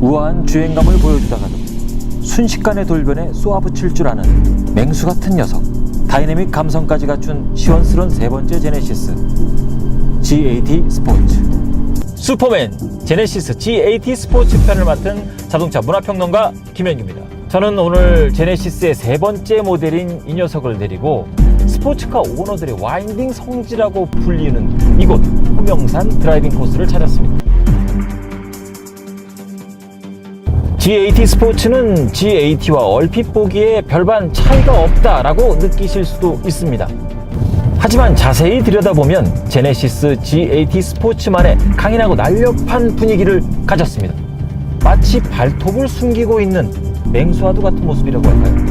우아한 주행감을 보여주다가도 순식간에 돌변해 쏘아붙일 줄 아는 맹수 같은 녀석. 다이내믹 감성까지 갖춘 시원스런 세 번째 제네시스 GAT 스포츠. 슈퍼맨 제네시스 GAT 스포츠 편을 맡은 자동차 문화평론가 김현규입니다. 저는 오늘 제네시스의 세 번째 모델인 이 녀석을 데리고 스포츠카 오너들의 와인딩 성지라고 불리는 이곳 호명산 드라이빙 코스를 찾았습니다. GAT 스포츠는 GAT와 얼핏 보기에 별반 차이가 없다라고 느끼실 수도 있습니다. 하지만 자세히 들여다보면 제네시스 GAT 스포츠만의 강인하고 날렵한 분위기를 가졌습니다. 마치 발톱을 숨기고 있는 맹수와도 같은 모습이라고 할까요?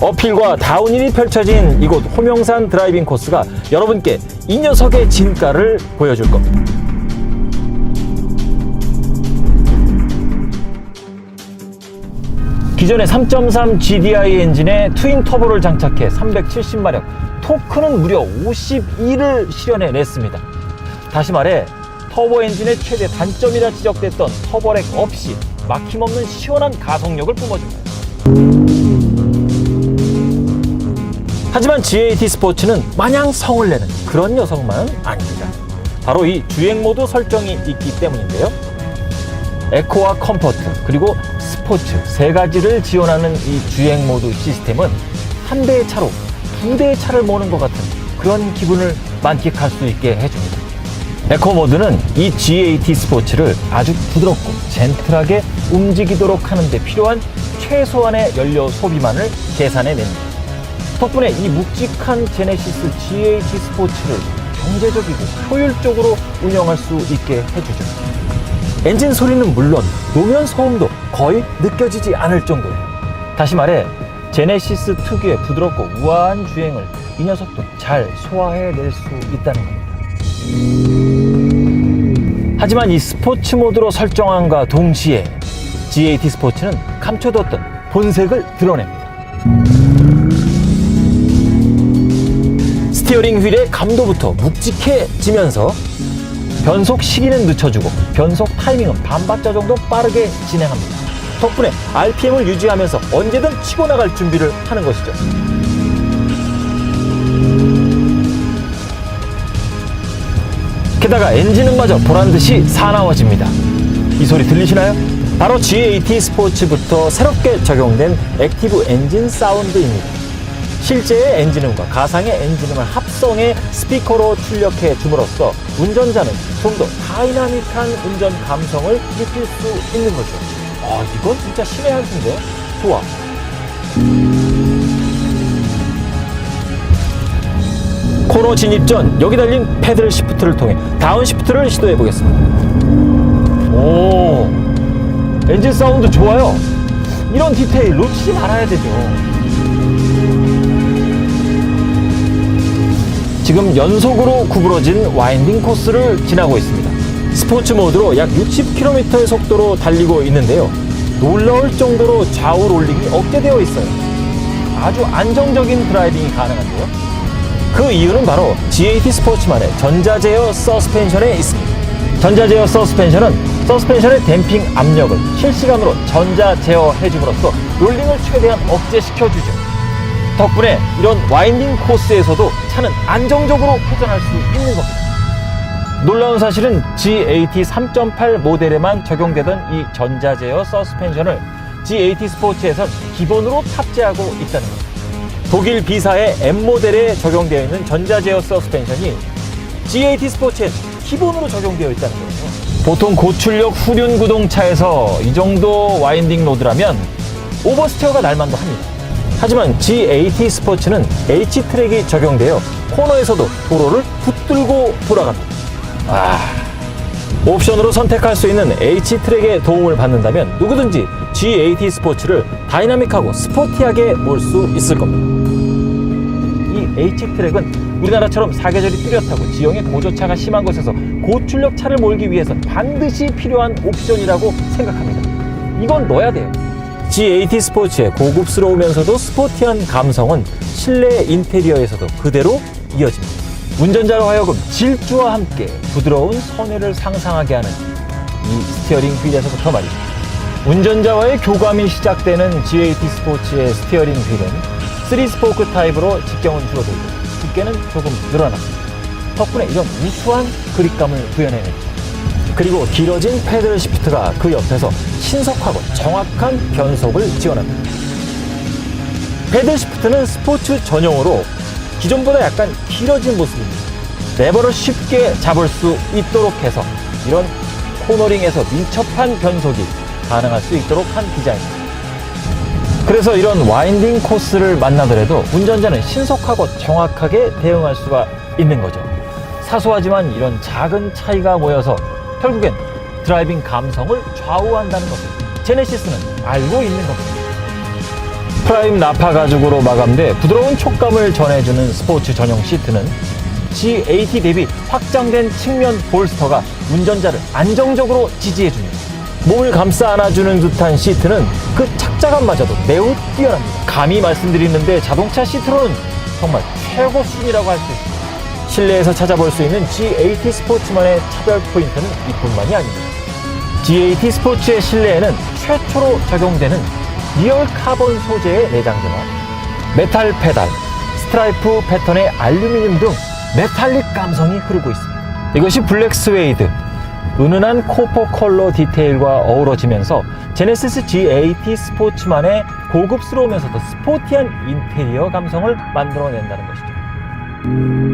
어필과 다운힐이 펼쳐진 이곳 호명산 드라이빙 코스가 여러분께 이 녀석의 진가를 보여줄 겁니다. 기존의 3.3 GDI 엔진에 트윈 터보를 장착해 370마력, 토크는 무려 52를 실현해 냈습니다. 다시 말해 터보 엔진의 최대 단점이라 지적됐던 터보렉 없이 막힘없는 시원한 가속력을 뿜어줍니다. 하지만 GAT 스포츠는 마냥 성을 내는 그런 녀석만은 아닙니다. 바로 이 주행 모드 설정이 있기 때문인데요. 에코와 컴포트 그리고 스포츠 세 가지를 지원하는 이 주행 모드 시스템은 한 대의 차로 두 대의 차를 모는 것 같은 그런 기분을 만끽할 수 있게 해줍니다. 에코 모드는 이 GAT 스포츠를 아주 부드럽고 젠틀하게 움직이도록 하는데 필요한 최소한의 연료 소비만을 계산해 냅니다. 덕분에 이 묵직한 제네시스 GAT 스포츠를 경제적이고 효율적으로 운영할 수 있게 해주죠. 엔진 소리는 물론 노면 소음도 거의 느껴지지 않을 정도예요. 다시 말해 제네시스 특유의 부드럽고 우아한 주행을 이 녀석도 잘 소화해낼 수 있다는 겁니다. 하지만 이 스포츠 모드로 설정함과 동시에 GAT 스포츠는 감춰뒀던 본색을 드러냅니다. 스티어링 휠의 감도부터 묵직해지면서 변속 시기는 늦춰주고 변속 타이밍은 반박자 정도 빠르게 진행합니다. 덕분에 RPM을 유지하면서 언제든 치고 나갈 준비를 하는 것이죠. 게다가 엔진음마저 보란 듯이 사나워집니다. 이 소리 들리시나요? 바로 GAT 스포츠부터 새롭게 적용된 액티브 엔진 사운드입니다. 실제의 엔진음과 가상의 엔진음을 합성해 스피커로 출력해 줌으로써 운전자는 좀 더 다이나믹한 운전 감성을 느낄 수 있는 거죠. 아, 이건 진짜 신의 한 수인데? 좋아. 코너 진입 전 여기 달린 패들 시프트를 통해 다운 시프트를 시도해 보겠습니다. 오, 엔진 사운드 좋아요. 이런 디테일 놓치지 말아야 되죠. 지금 연속으로 구부러진 와인딩 코스를 지나고 있습니다. 스포츠 모드로 약 60km의 속도로 달리고 있는데요. 놀라울 정도로 좌우 롤링이 억제되어 있어요. 아주 안정적인 드라이빙이 가능한데요. 그 이유는 바로 GAT 스포츠만의 전자제어 서스펜션에 있습니다. 전자제어 서스펜션은 서스펜션의 댐핑 압력을 실시간으로 전자 제어해줌으로써 롤링을 최대한 억제시켜주죠. 덕분에 이런 와인딩 코스에서도 차는 안정적으로 회전할 수 있는 겁니다. 놀라운 사실은 GAT 3.8 모델에만 적용되던 이 전자제어 서스펜션을 GAT 스포츠에선 기본으로 탑재하고 있다는 겁니다. 독일 B사의 M 모델에 적용되어 있는 전자제어 서스펜션이 GAT 스포츠에 기본으로 적용되어 있다는 거예요. 보통 고출력 후륜 구동차에서 이 정도 와인딩 로드라면 오버스테어가 날만도 합니다. 하지만 GAT 스포츠는 H트랙이 적용되어 코너에서도 도로를 붙들고 돌아갑니다. 아, 옵션으로 선택할 수 있는 H트랙의 도움을 받는다면 누구든지 GAT 스포츠를 다이나믹하고 스포티하게 몰 수 있을 겁니다. 이 H트랙은 우리나라처럼 사계절이 뚜렷하고 지형의 고조차가 심한 곳에서 고출력 차를 몰기 위해서 반드시 필요한 옵션이라고 생각합니다. 이건 넣어야 돼요. GAT 스포츠의 고급스러우면서도 스포티한 감성은 실내 인테리어에서도 그대로 이어집니다. 운전자로 하여금 질주와 함께 부드러운 선회를 상상하게 하는 이 스티어링 휠에서부터 말이죠. 운전자와의 교감이 시작되는 GAT 스포츠의 스티어링 휠은 3스포크 타입으로 직경은 줄어들고 두께는 조금 늘어났습니다. 덕분에 이런 우수한 그립감을 구현해냈죠. 그리고 길어진 패들 시프트가 그 옆에서 신속하고 정확한 변속을 지원합니다. 패들 시프트는 스포츠 전용으로 기존보다 약간 길어진 모습입니다. 레버를 쉽게 잡을 수 있도록 해서 이런 코너링에서 민첩한 변속이 가능할 수 있도록 한 디자인입니다. 그래서 이런 와인딩 코스를 만나더라도 운전자는 신속하고 정확하게 대응할 수가 있는 거죠. 사소하지만 이런 작은 차이가 모여서 결국엔 드라이빙 감성을 좌우한다는 것을 제네시스는 알고 있는 겁니다. 프라임 나파 가죽으로 마감돼 부드러운 촉감을 전해주는 스포츠 전용 시트는 G80 대비 확장된 측면 볼스터가 운전자를 안정적으로 지지해줍니다. 몸을 감싸 안아주는 듯한 시트는 그 착자감마저도 매우 뛰어납니다. 감히 말씀드리는데 자동차 시트로는 정말 최고 순위라고 할 수 있습니다. 실내에서 찾아볼 수 있는 G80 스포츠만의 차별 포인트는 이뿐만이 아닙니다. G80 스포츠의 실내에는 최초로 적용되는 리얼 카본 소재의 내장재와 메탈 페달, 스트라이프 패턴의 알루미늄 등 메탈릭 감성이 흐르고 있습니다. 이것이 블랙 스웨이드, 은은한 코퍼 컬러 디테일과 어우러지면서 제네시스 G80 스포츠만의 고급스러우면서도 스포티한 인테리어 감성을 만들어낸다는 것이죠.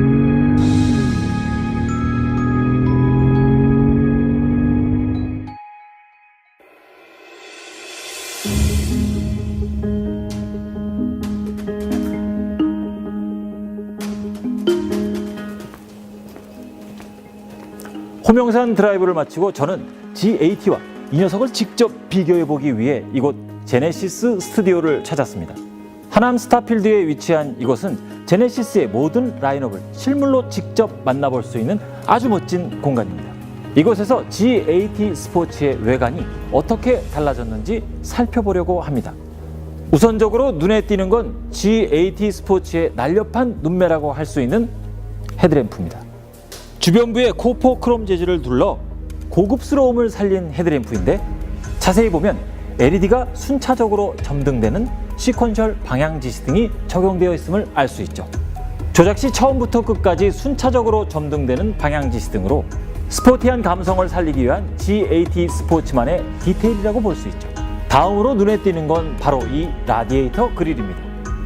호명산 드라이브를 마치고 저는 G80와 이 녀석을 직접 비교해 보기 위해 이곳 제네시스 스튜디오를 찾았습니다. 하남 스타필드에 위치한 이곳은 제네시스의 모든 라인업을 실물로 직접 만나볼 수 있는 아주 멋진 공간입니다. 이곳에서 G80 스포츠의 외관이 어떻게 달라졌는지 살펴보려고 합니다. 우선적으로 눈에 띄는 건 G80 스포츠의 날렵한 눈매라고 할 수 있는 헤드램프입니다. 주변부에 코포 크롬 재질을 둘러 고급스러움을 살린 헤드램프인데 자세히 보면 LED가 순차적으로 점등되는 시퀀셜 방향 지시 등이 적용되어 있음을 알 수 있죠. 조작 시 처음부터 끝까지 순차적으로 점등되는 방향 지시 등으로 스포티한 감성을 살리기 위한 G80 스포츠만의 디테일이라고 볼 수 있죠. 다음으로 눈에 띄는 건 바로 이 라디에이터 그릴입니다.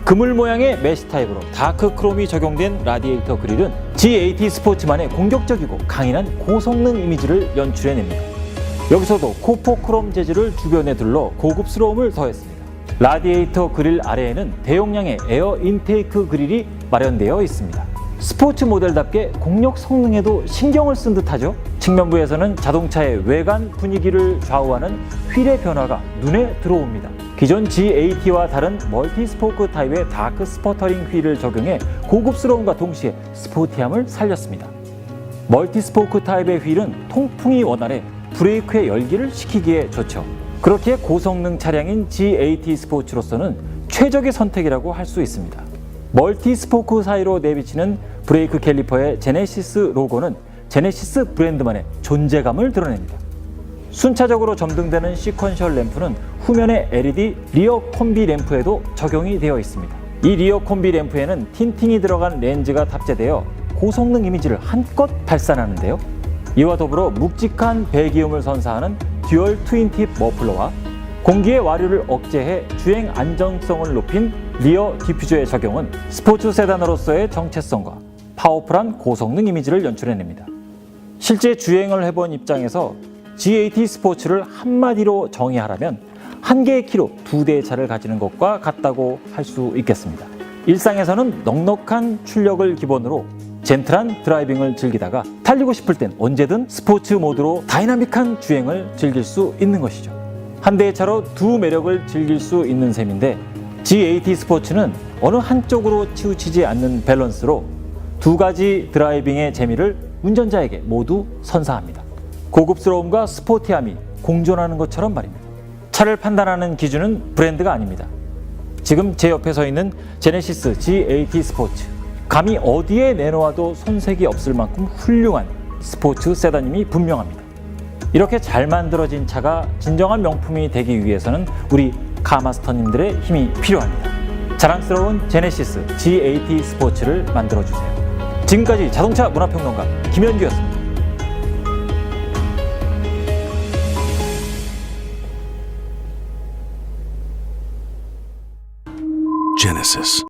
그물 모양의 메시 타입으로 다크 크롬이 적용된 라디에이터 그릴은 G80 스포츠만의 공격적이고 강인한 고성능 이미지를 연출해냅니다. 여기서도 코포 크롬 재질을 주변에 둘러 고급스러움을 더했습니다. 라디에이터 그릴 아래에는 대용량의 에어 인테이크 그릴이 마련되어 있습니다. 스포츠 모델답게 공력 성능에도 신경을 쓴 듯하죠. 측면부에서는 자동차의 외관 분위기를 좌우하는 휠의 변화가 눈에 들어옵니다. 기존 G80와 다른 멀티 스포크 타입의 다크 스퍼터링 휠을 적용해 고급스러움과 동시에 스포티함을 살렸습니다. 멀티 스포크 타입의 휠은 통풍이 원활해 브레이크의 열기를 식히기에 좋죠. 그렇기에 고성능 차량인 G80 스포츠로서는 최적의 선택이라고 할 수 있습니다. 멀티 스포크 사이로 내비치는 브레이크 캘리퍼의 제네시스 로고는 제네시스 브랜드만의 존재감을 드러냅니다. 순차적으로 점등되는 시퀀셜 램프는 후면의 LED 리어 콤비 램프에도 적용이 되어 있습니다. 이 리어 콤비 램프에는 틴팅이 들어간 렌즈가 탑재되어 고성능 이미지를 한껏 발산하는데요. 이와 더불어 묵직한 배기음을 선사하는 듀얼 트윈팁 머플러와 공기의 와류를 억제해 주행 안정성을 높인 리어 디퓨저의 적용은 스포츠 세단으로서의 정체성과 파워풀한 고성능 이미지를 연출해냅니다. 실제 주행을 해본 입장에서 G80 스포츠를 한마디로 정의하라면 한 개의 키로 두 대의 차를 가지는 것과 같다고 할 수 있겠습니다. 일상에서는 넉넉한 출력을 기본으로 젠틀한 드라이빙을 즐기다가 달리고 싶을 땐 언제든 스포츠 모드로 다이나믹한 주행을 즐길 수 있는 것이죠. 한 대의 차로 두 매력을 즐길 수 있는 셈인데 G80 스포츠는 어느 한쪽으로 치우치지 않는 밸런스로 두 가지 드라이빙의 재미를 운전자에게 모두 선사합니다. 고급스러움과 스포티함이 공존하는 것처럼 말입니다. 차를 판단하는 기준은 브랜드가 아닙니다. 지금 제 옆에 서 있는 제네시스 G80 스포츠. 감히 어디에 내놓아도 손색이 없을 만큼 훌륭한 스포츠 세단임이 분명합니다. 이렇게 잘 만들어진 차가 진정한 명품이 되기 위해서는 우리 카마스터님들의 힘이 필요합니다. 자랑스러운 제네시스 G80 스포츠를 만들어주세요. 지금까지 자동차 문화평론가 김현규였습니다. Genesis.